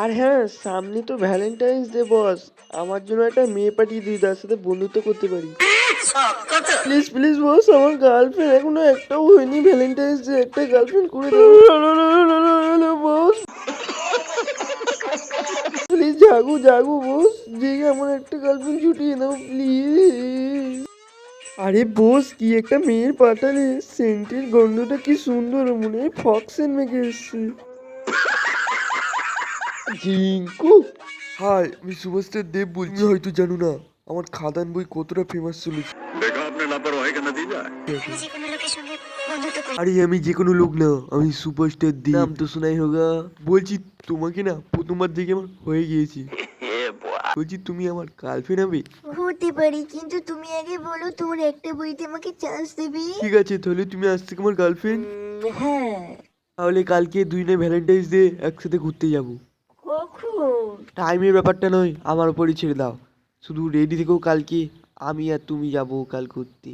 আর হ্যাঁ সামনে তো ভ্যালেন্টাইন্স ডে বস আমার জন্য একটা মেয়ে পাঠিয়ে দিই তার সাথে বন্ধুত্ব করতে পারি। প্লিজ প্লিজ বস আমার গার্লফ্রেন্ড এখনও একটাও হয়নি ভ্যালেন্টাইন্স ডে একটা গার্লফ্রেন্ড করে দাও। বস প্লিজ জাগু জাগু বস জেগে আমার একটা গার্লফ্রেন্ড ছুটিয়ে দাও প্লিজ আরে বস কি একটা মেয়ের পাঠালে? সেন্টের গন্ধটা কি সুন্দর, মনে হয় ফক্সেন মেখে এসছে। জিঙ্কু। হাই আমি সুভাষচন্দ্র দেব বলছি। হয়তো জানো না আমার খাদান বই কতটা ফেমাস ছিল। আরে আমি যে কোনো লোক না আমি সুপারস্টার দিই নাম তো শোনাই হোগা বলছি তোমাকে না প্রথমবার দেখে আমার হয়ে গিয়েছি। বলছি তুমি আমার গার্লফ্রেন্ড হবে? হতে পারি কিন্তু তুমি আগে বলো তোমার একটা বইতে আমাকে চান্স দেবে। ঠিক আছে তাহলে তুমি আজ থেকে আমার গার্লফ্রেন্ড হ্যাঁ। তাহলে কালকে দুই না ভ্যালেন্টাইন্স ডে একসাথে ঘুরতে যাব। টাইমের ব্যাপারটা নয়, আমার উপরই ছেড়ে দাও। শুধু রেডি থেকেও কালকে, আমি আর তুমি যাব কাল ঘুরতে